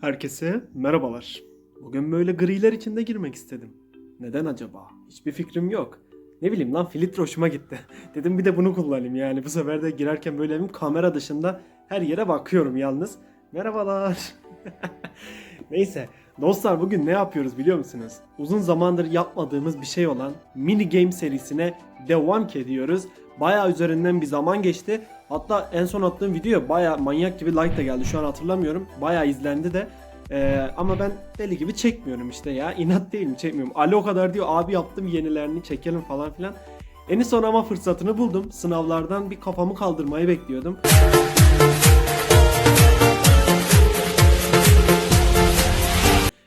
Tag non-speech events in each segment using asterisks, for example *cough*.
Herkese merhabalar. Bugün böyle griler içinde girmek istedim. Neden acaba? Hiçbir fikrim yok. Ne bileyim lan filtre hoşuma gitti. *laughs* Dedim bir de bunu kullanayım yani. Bu sefer de girerken böyle hem kamera dışında her yere bakıyorum yalnız. Merhabalar. *laughs* Neyse dostlar bugün ne yapıyoruz biliyor musunuz? Uzun zamandır yapmadığımız bir şey olan mini game serisine devam ediyoruz. Bayağı üzerinden bir zaman geçti. Hatta en son attığım video bayağı manyak gibi like da geldi. Şu an hatırlamıyorum. Bayağı izlendi de. Ee, ama ben deli gibi çekmiyorum işte ya. İnat değil mi çekmiyorum. Ali o kadar diyor abi yaptım yenilerini çekelim falan filan. En son ama fırsatını buldum. Sınavlardan bir kafamı kaldırmayı bekliyordum.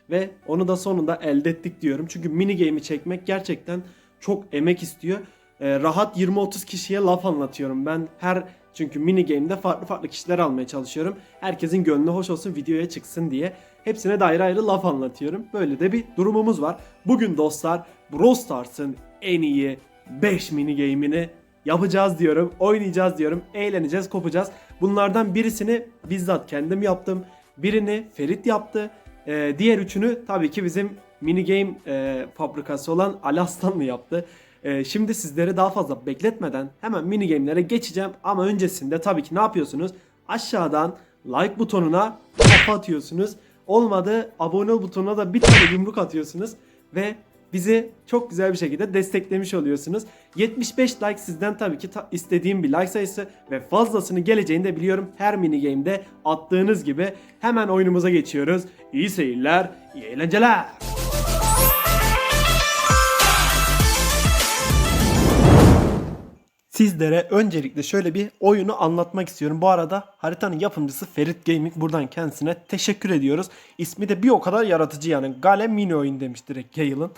Ve onu da sonunda elde ettik diyorum. Çünkü mini game'i çekmek gerçekten çok emek istiyor. Ee, rahat 20-30 kişiye laf anlatıyorum. Ben her çünkü mini game'de farklı farklı kişiler almaya çalışıyorum. Herkesin gönlü hoş olsun videoya çıksın diye. Hepsine de ayrı ayrı laf anlatıyorum. Böyle de bir durumumuz var. Bugün dostlar Brawl Stars'ın en iyi 5 mini game'ini yapacağız diyorum. Oynayacağız diyorum. Eğleneceğiz, kopacağız. Bunlardan birisini bizzat kendim yaptım. Birini Ferit yaptı. Ee, diğer üçünü tabii ki bizim mini game e, fabrikası olan Alaslanlı yaptı. Ee, şimdi sizleri daha fazla bekletmeden hemen mini game'lere geçeceğim. Ama öncesinde tabii ki ne yapıyorsunuz? Aşağıdan like butonuna kafa atıyorsunuz. Olmadı abone ol butonuna da bir tane yumruk atıyorsunuz. Ve bizi çok güzel bir şekilde desteklemiş oluyorsunuz. 75 like sizden tabii ki ta- istediğim bir like sayısı ve fazlasını geleceğini de biliyorum. Her mini game'de attığınız gibi hemen oyunumuza geçiyoruz. İyi seyirler, iyi eğlenceler. Sizlere öncelikle şöyle bir oyunu anlatmak istiyorum. Bu arada haritanın yapımcısı Ferit Gaming. Buradan kendisine teşekkür ediyoruz. İsmi de bir o kadar yaratıcı yani. Gale mini oyun demiş direkt Gale'ın.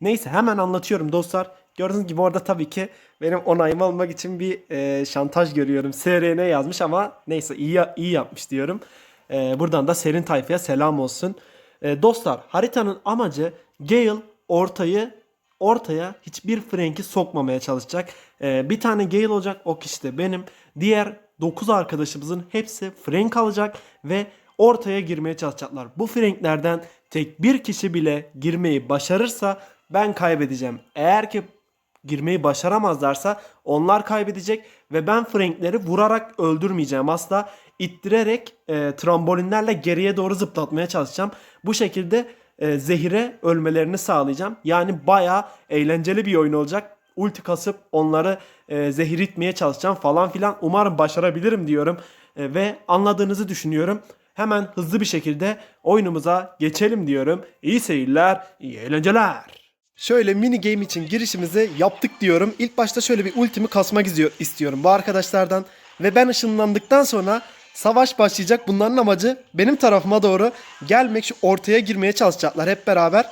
Neyse hemen anlatıyorum dostlar. Gördüğünüz gibi orada tabii ki benim onayımı almak için bir e, şantaj görüyorum. SRN yazmış ama neyse iyi, iyi yapmış diyorum. E, buradan da Serin Tayfa'ya selam olsun. E, dostlar haritanın amacı Gale ortayı ortaya hiçbir Frank'i sokmamaya çalışacak. Ee, bir tane Gale olacak o kişi de benim. Diğer 9 arkadaşımızın hepsi Frank alacak ve ortaya girmeye çalışacaklar. Bu Frank'lerden tek bir kişi bile girmeyi başarırsa ben kaybedeceğim. Eğer ki girmeyi başaramazlarsa onlar kaybedecek ve ben Frank'leri vurarak öldürmeyeceğim asla. İttirerek e, trambolinlerle geriye doğru zıplatmaya çalışacağım. Bu şekilde e, zehire ölmelerini sağlayacağım. Yani bayağı eğlenceli bir oyun olacak. Ulti kasıp onları e, zehir itmeye çalışacağım falan filan. Umarım başarabilirim diyorum. E, ve anladığınızı düşünüyorum. Hemen hızlı bir şekilde oyunumuza geçelim diyorum. İyi seyirler, iyi eğlenceler. Şöyle mini game için girişimizi yaptık diyorum. İlk başta şöyle bir ultimi kasmak istiyor- istiyorum bu arkadaşlardan. Ve ben ışınlandıktan sonra savaş başlayacak. Bunların amacı benim tarafıma doğru gelmek, şu ortaya girmeye çalışacaklar hep beraber.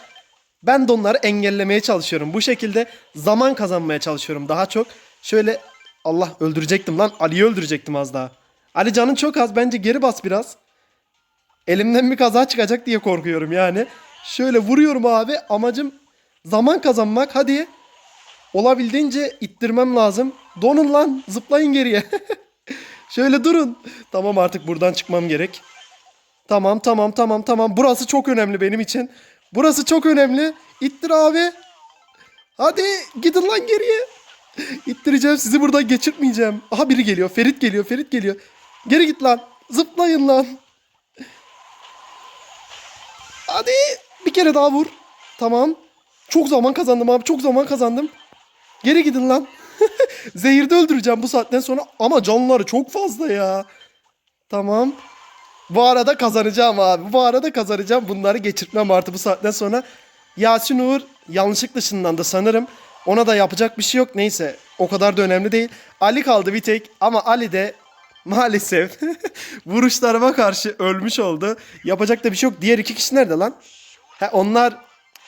Ben de onları engellemeye çalışıyorum. Bu şekilde zaman kazanmaya çalışıyorum daha çok. Şöyle Allah öldürecektim lan. Ali'yi öldürecektim az daha. Ali canın çok az. Bence geri bas biraz. Elimden bir kaza çıkacak diye korkuyorum yani. Şöyle vuruyorum abi. Amacım zaman kazanmak. Hadi. Olabildiğince ittirmem lazım. Donun lan. Zıplayın geriye. *laughs* Şöyle durun. Tamam artık buradan çıkmam gerek. Tamam tamam tamam tamam. Burası çok önemli benim için. Burası çok önemli. İttir abi. Hadi gidin lan geriye. İttireceğim sizi buradan geçirtmeyeceğim. Aha biri geliyor. Ferit geliyor. Ferit geliyor. Geri git lan. Zıplayın lan. Hadi bir kere daha vur. Tamam. Çok zaman kazandım abi. Çok zaman kazandım. Geri gidin lan. *laughs* Zehirde öldüreceğim bu saatten sonra ama canları çok fazla ya. Tamam. Bu arada kazanacağım abi. Bu arada kazanacağım. Bunları geçirtmem artık bu saatten sonra. Yasin Uğur yanlışlık dışından da sanırım. Ona da yapacak bir şey yok. Neyse o kadar da önemli değil. Ali kaldı bir tek ama Ali de maalesef *laughs* vuruşlarıma karşı ölmüş oldu. Yapacak da bir şey yok. Diğer iki kişi nerede lan? He, onlar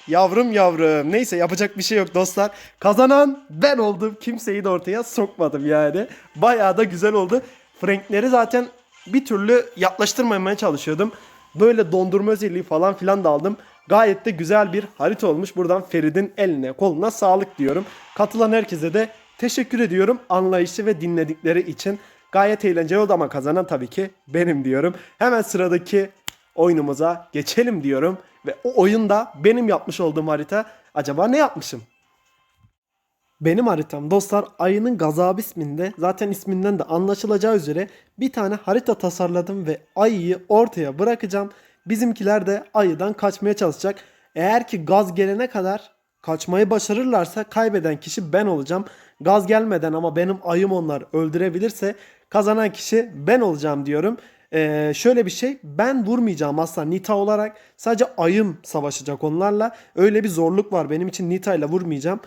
Yavrum yavrum. Neyse yapacak bir şey yok dostlar. Kazanan ben oldum. Kimseyi de ortaya sokmadım yani. Bayağı da güzel oldu. Frankleri zaten bir türlü yaklaştırmamaya çalışıyordum. Böyle dondurma özelliği falan filan da aldım. Gayet de güzel bir harita olmuş. Buradan Ferit'in eline koluna sağlık diyorum. Katılan herkese de teşekkür ediyorum. Anlayışı ve dinledikleri için. Gayet eğlenceli oldu ama kazanan tabii ki benim diyorum. Hemen sıradaki oyunumuza geçelim diyorum. Ve o oyunda benim yapmış olduğum harita acaba ne yapmışım? Benim haritam dostlar Ayının Gazabı isminde zaten isminden de anlaşılacağı üzere bir tane harita tasarladım ve ayıyı ortaya bırakacağım. Bizimkiler de ayıdan kaçmaya çalışacak. Eğer ki gaz gelene kadar kaçmayı başarırlarsa kaybeden kişi ben olacağım. Gaz gelmeden ama benim ayım onlar öldürebilirse kazanan kişi ben olacağım diyorum. Ee, şöyle bir şey ben vurmayacağım asla Nita olarak sadece ayım savaşacak onlarla. Öyle bir zorluk var benim için Nita ile vurmayacağım.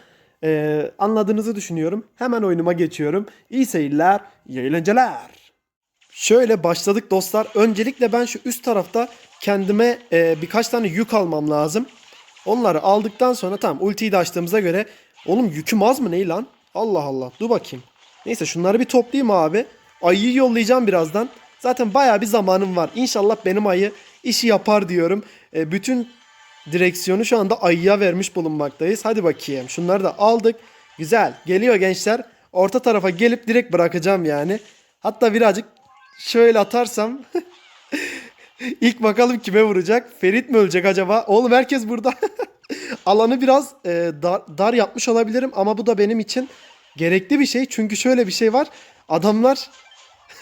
Ee, anladığınızı düşünüyorum. Hemen oyunuma geçiyorum. İyi seyirler, iyi eğlenceler. Şöyle başladık dostlar. Öncelikle ben şu üst tarafta kendime e, birkaç tane yük almam lazım. Onları aldıktan sonra tamam ultiyi de açtığımıza göre oğlum yüküm az mı ne lan? Allah Allah dur bakayım. Neyse şunları bir toplayayım abi. Ayıyı yollayacağım birazdan. Zaten bayağı bir zamanım var. İnşallah benim ayı işi yapar diyorum. E, bütün direksiyonu şu anda ayıya vermiş bulunmaktayız. Hadi bakayım. Şunları da aldık. Güzel. Geliyor gençler. Orta tarafa gelip direkt bırakacağım yani. Hatta birazcık şöyle atarsam *laughs* İlk bakalım kime vuracak? Ferit mi ölecek acaba? Oğlum herkes burada. *laughs* Alanı biraz e, dar, dar yapmış olabilirim ama bu da benim için gerekli bir şey. Çünkü şöyle bir şey var. Adamlar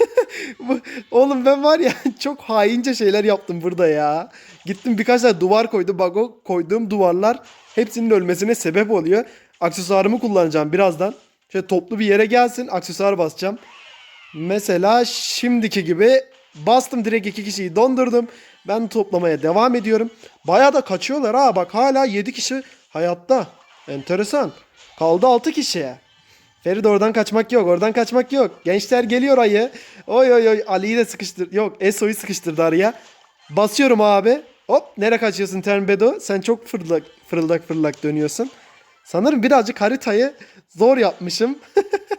*laughs* Oğlum ben var ya *laughs* çok haince şeyler yaptım burada ya. Gittim birkaç tane duvar koydum. Bak o koyduğum duvarlar hepsinin ölmesine sebep oluyor. Aksesuarımı kullanacağım birazdan. Şöyle toplu bir yere gelsin aksesuar basacağım. Mesela şimdiki gibi bastım direkt iki kişiyi dondurdum. Ben toplamaya devam ediyorum. Baya da kaçıyorlar ha bak hala 7 kişi hayatta. Enteresan. Kaldı 6 kişiye. Ferit oradan kaçmak yok. Oradan kaçmak yok. Gençler geliyor ayı. Oy oy oy. Ali'yi de sıkıştır. Yok Eso'yu sıkıştırdı araya. Basıyorum abi. Hop. Nereye kaçıyorsun Termbedo? Sen çok fırlak fırıldak fırlak dönüyorsun. Sanırım birazcık haritayı zor yapmışım.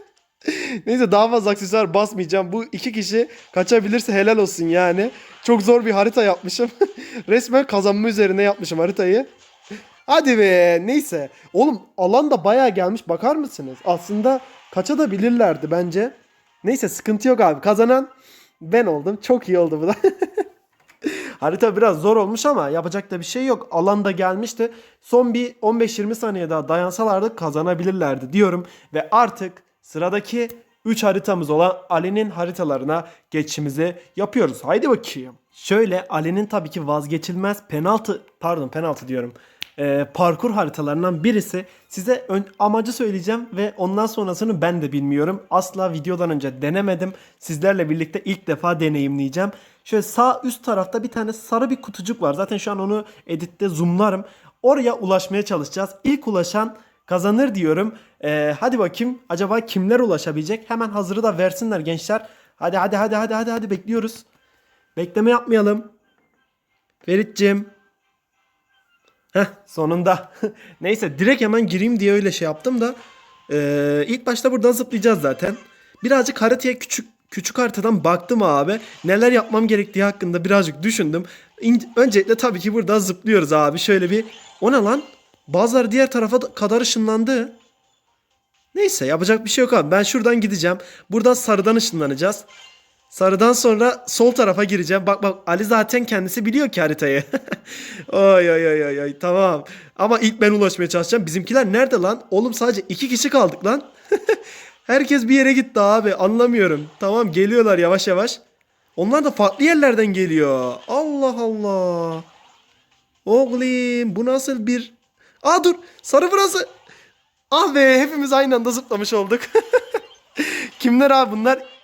*laughs* Neyse daha fazla aksesuar basmayacağım. Bu iki kişi kaçabilirse helal olsun yani. Çok zor bir harita yapmışım. *laughs* Resmen kazanma üzerine yapmışım haritayı. Hadi be neyse. Oğlum alan da bayağı gelmiş bakar mısınız? Aslında kaçabilirlerdi bence. Neyse sıkıntı yok abi. Kazanan ben oldum. Çok iyi oldu bu da. *laughs* Harita biraz zor olmuş ama yapacak da bir şey yok. Alan da gelmişti. Son bir 15-20 saniye daha dayansalardı kazanabilirlerdi diyorum. Ve artık sıradaki 3 haritamız olan Ali'nin haritalarına geçişimizi yapıyoruz. Haydi bakayım. Şöyle Ali'nin tabii ki vazgeçilmez penaltı pardon penaltı diyorum. Ee, parkur haritalarından birisi. Size ön- amacı söyleyeceğim ve ondan sonrasını ben de bilmiyorum. Asla videodan önce denemedim. Sizlerle birlikte ilk defa deneyimleyeceğim. Şöyle sağ üst tarafta bir tane sarı bir kutucuk var. Zaten şu an onu editte zoomlarım. Oraya ulaşmaya çalışacağız. İlk ulaşan kazanır diyorum. Ee, hadi bakayım acaba kimler ulaşabilecek? Hemen hazırı da versinler gençler. Hadi hadi hadi hadi hadi hadi bekliyoruz. Bekleme yapmayalım. Ferit'cim. Heh sonunda. *laughs* Neyse direkt hemen gireyim diye öyle şey yaptım da. Ee, ilk başta buradan zıplayacağız zaten. Birazcık haritaya küçük küçük haritadan baktım abi. Neler yapmam gerektiği hakkında birazcık düşündüm. İn- öncelikle tabii ki burada zıplıyoruz abi. Şöyle bir o ne lan? Bazıları diğer tarafa da- kadar ışınlandı. Neyse yapacak bir şey yok abi. Ben şuradan gideceğim. Buradan sarıdan ışınlanacağız. Sarıdan sonra sol tarafa gireceğim. Bak bak Ali zaten kendisi biliyor ki haritayı. *laughs* oy oy oy oy oy tamam. Ama ilk ben ulaşmaya çalışacağım. Bizimkiler nerede lan? Oğlum sadece iki kişi kaldık lan. *laughs* Herkes bir yere gitti abi. Anlamıyorum. Tamam geliyorlar yavaş yavaş. Onlar da farklı yerlerden geliyor. Allah Allah. Oğlum bu nasıl bir... Aa dur sarı burası. Ah be hepimiz aynı anda zıplamış olduk. *laughs* Kimler abi bunlar?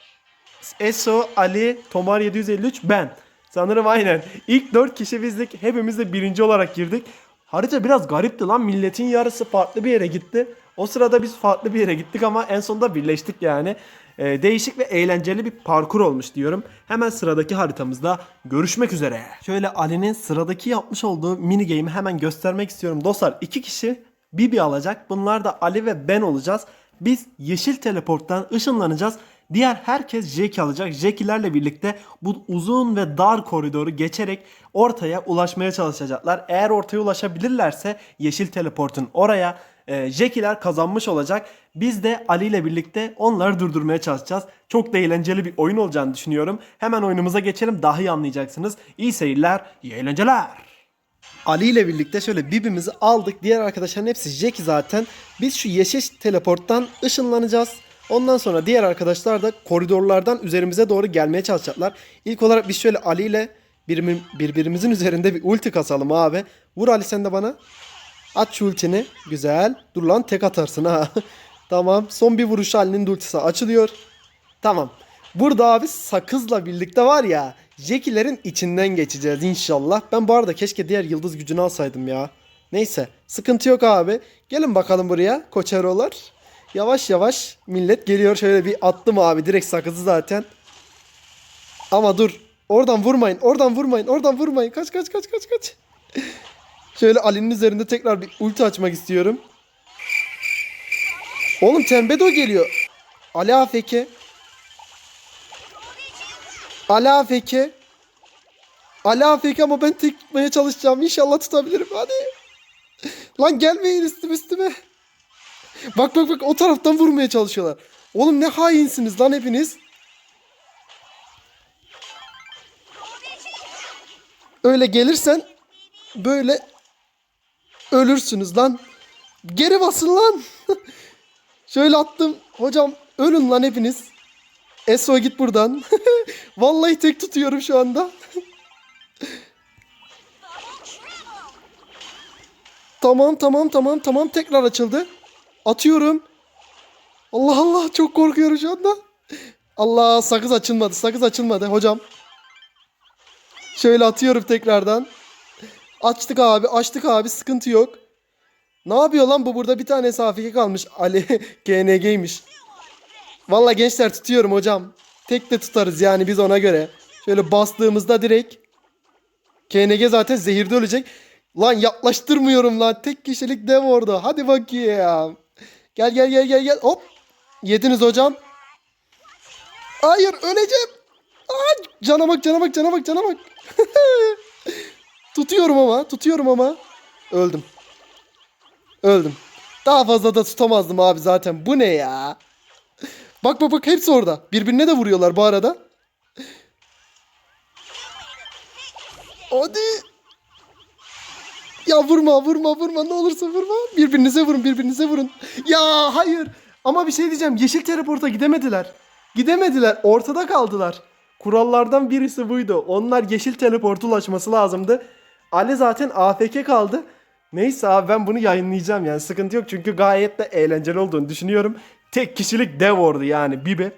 Eso, Ali, Tomar 753, ben. Sanırım aynen. İlk 4 kişi bizdik. Hepimiz de birinci olarak girdik. Harita biraz garipti lan. Milletin yarısı farklı bir yere gitti. O sırada biz farklı bir yere gittik ama en sonunda birleştik yani. Ee, değişik ve eğlenceli bir parkur olmuş diyorum. Hemen sıradaki haritamızda görüşmek üzere. Şöyle Ali'nin sıradaki yapmış olduğu mini game'i hemen göstermek istiyorum. Dostlar iki kişi Bibi alacak. Bunlar da Ali ve ben olacağız. Biz yeşil teleporttan ışınlanacağız. Diğer herkes Jackie alacak. Jackie'lerle birlikte bu uzun ve dar koridoru geçerek ortaya ulaşmaya çalışacaklar. Eğer ortaya ulaşabilirlerse yeşil teleportun oraya e, Jackie'ler kazanmış olacak. Biz de Ali ile birlikte onları durdurmaya çalışacağız. Çok da eğlenceli bir oyun olacağını düşünüyorum. Hemen oyunumuza geçelim daha iyi anlayacaksınız. İyi seyirler, iyi eğlenceler. Ali ile birlikte şöyle birbirimizi aldık. Diğer arkadaşların hepsi Jackie zaten. Biz şu yeşil teleporttan ışınlanacağız. Ondan sonra diğer arkadaşlar da koridorlardan üzerimize doğru gelmeye çalışacaklar. İlk olarak biz şöyle Ali ile birbiri- birbirimizin üzerinde bir ulti kasalım abi. Vur Ali sen de bana. At şu ultini. Güzel. Dur lan tek atarsın ha. *laughs* tamam. Son bir vuruş Ali'nin ultisi açılıyor. Tamam. Burada abi sakızla birlikte var ya Jackie'lerin içinden geçeceğiz inşallah. Ben bu arada keşke diğer yıldız gücünü alsaydım ya. Neyse sıkıntı yok abi. Gelin bakalım buraya koçerolar. Yavaş yavaş millet geliyor. Şöyle bir attım abi direkt sakızı zaten. Ama dur. Oradan vurmayın. Oradan vurmayın. Oradan vurmayın. Kaç kaç kaç kaç kaç. *laughs* Şöyle Ali'nin üzerinde tekrar bir ulti açmak istiyorum. Oğlum Tembedo geliyor. Ali AFK. Ali AFK. Ali AFK ama ben tek çalışacağım. İnşallah tutabilirim. Hadi. Lan gelmeyin üstüme üstüme. Bak bak bak o taraftan vurmaya çalışıyorlar. Oğlum ne hainsiniz lan hepiniz. Öyle gelirsen böyle ölürsünüz lan. Geri basın lan. *laughs* Şöyle attım. Hocam ölün lan hepiniz. Eso git buradan. *laughs* Vallahi tek tutuyorum şu anda. *laughs* tamam tamam tamam tamam tekrar açıldı. Atıyorum. Allah Allah çok korkuyorum şu anda. Allah sakız açılmadı sakız açılmadı hocam. Şöyle atıyorum tekrardan. Açtık abi açtık abi sıkıntı yok. Ne yapıyor lan bu burada bir tane safike kalmış. Ali *laughs* GNG'ymiş. Valla gençler tutuyorum hocam. Tek de tutarız yani biz ona göre. Şöyle bastığımızda direkt. KNG zaten zehirde ölecek. Lan yaklaştırmıyorum lan. Tek kişilik dev orada. Hadi bakayım. Gel gel gel gel gel. Hop. Yediniz hocam. Hayır öleceğim. Aa, cana bak cana bak cana bak cana bak. *laughs* tutuyorum ama tutuyorum ama. Öldüm. Öldüm. Daha fazla da tutamazdım abi zaten. Bu ne ya? Bak bak bak hepsi orada. Birbirine de vuruyorlar bu arada. Hadi. Ya vurma vurma vurma ne olursa vurma. Birbirinize vurun birbirinize vurun. Ya hayır. Ama bir şey diyeceğim. Yeşil teleporta gidemediler. Gidemediler. Ortada kaldılar. Kurallardan birisi buydu. Onlar yeşil teleporta ulaşması lazımdı. Ali zaten AFK kaldı. Neyse abi ben bunu yayınlayacağım yani sıkıntı yok çünkü gayet de eğlenceli olduğunu düşünüyorum. Tek kişilik dev ordu yani Bibi.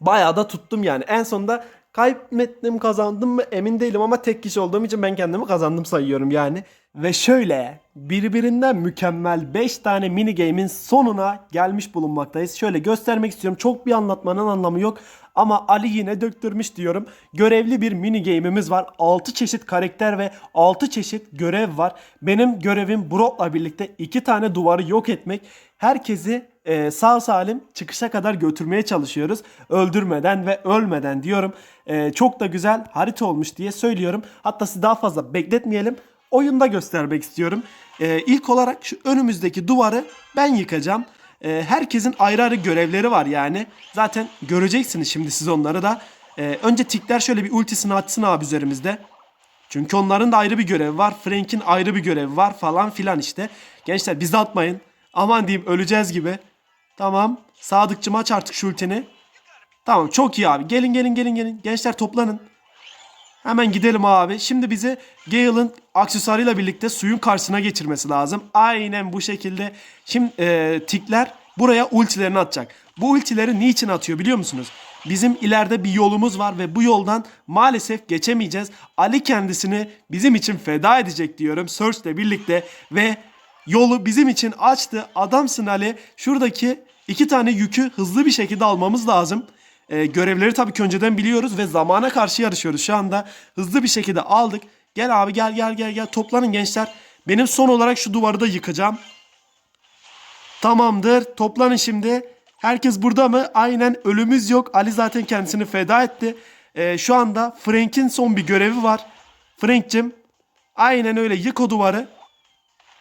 Bayağı da tuttum yani. En sonunda kaybettim kazandım mı emin değilim ama tek kişi olduğum için ben kendimi kazandım sayıyorum yani. Ve şöyle birbirinden mükemmel 5 tane mini game'in sonuna gelmiş bulunmaktayız. Şöyle göstermek istiyorum. Çok bir anlatmanın anlamı yok. Ama Ali yine döktürmüş diyorum. Görevli bir mini game'imiz var. 6 çeşit karakter ve 6 çeşit görev var. Benim görevim Brock'la birlikte 2 tane duvarı yok etmek. Herkesi e, sağ salim çıkışa kadar götürmeye çalışıyoruz. Öldürmeden ve ölmeden diyorum. E, çok da güzel harita olmuş diye söylüyorum. Hatta sizi daha fazla bekletmeyelim. Oyunda göstermek istiyorum. E, ilk olarak şu önümüzdeki duvarı ben yıkacağım. E, herkesin ayrı ayrı görevleri var yani. Zaten göreceksiniz şimdi siz onları da. E, önce tikler şöyle bir ultisini açsın abi üzerimizde. Çünkü onların da ayrı bir görevi var. Frank'in ayrı bir görevi var falan filan işte. Gençler bizi atmayın. Aman diyeyim öleceğiz gibi. Tamam. Sadıkçım aç artık şu. Tamam çok iyi abi. Gelin gelin gelin gelin. Gençler toplanın. Hemen gidelim abi. Şimdi bizi Gale'ın aksesuarıyla birlikte suyun karşısına geçirmesi lazım. Aynen bu şekilde. Şimdi e, tikler buraya ultilerini atacak. Bu ultileri niçin atıyor biliyor musunuz? Bizim ileride bir yolumuz var ve bu yoldan maalesef geçemeyeceğiz. Ali kendisini bizim için feda edecek diyorum. Search'le birlikte ve yolu bizim için açtı. Adamsın Ali. Şuradaki iki tane yükü hızlı bir şekilde almamız lazım. Ee, görevleri tabii ki önceden biliyoruz ve zamana karşı yarışıyoruz şu anda. Hızlı bir şekilde aldık. Gel abi gel gel gel gel toplanın gençler. Benim son olarak şu duvarı da yıkacağım. Tamamdır. Toplanın şimdi. Herkes burada mı? Aynen ölümüz yok. Ali zaten kendisini feda etti. Ee, şu anda Frank'in son bir görevi var. Frank'cim aynen öyle yık o duvarı.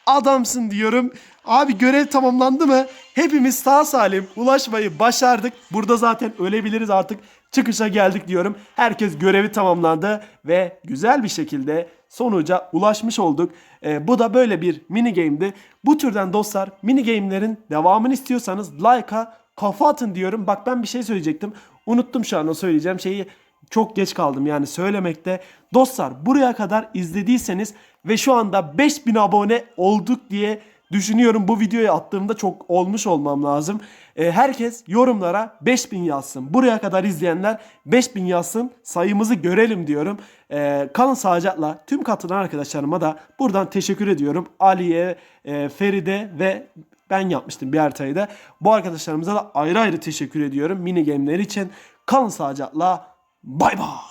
Adamsın diyorum. Abi görev tamamlandı mı? Hepimiz sağ salim ulaşmayı başardık. Burada zaten ölebiliriz artık. Çıkışa geldik diyorum. Herkes görevi tamamlandı ve güzel bir şekilde sonuca ulaşmış olduk. Ee, bu da böyle bir mini game'di. Bu türden dostlar mini game'lerin devamını istiyorsanız like'a kafa atın diyorum. Bak ben bir şey söyleyecektim. Unuttum şu an o söyleyeceğim şeyi. Çok geç kaldım yani söylemekte. Dostlar buraya kadar izlediyseniz ve şu anda 5000 abone olduk diye düşünüyorum. Bu videoyu attığımda çok olmuş olmam lazım. Ee, herkes yorumlara 5000 yazsın. Buraya kadar izleyenler 5000 yazsın. Sayımızı görelim diyorum. Ee, kalın sağlıcakla tüm katılan arkadaşlarıma da buradan teşekkür ediyorum. Ali'ye, e, Feride ve ben yapmıştım bir haritayı da. Bu arkadaşlarımıza da ayrı ayrı teşekkür ediyorum mini game'ler için. Kalın sağlıcakla. Bay oh, bay.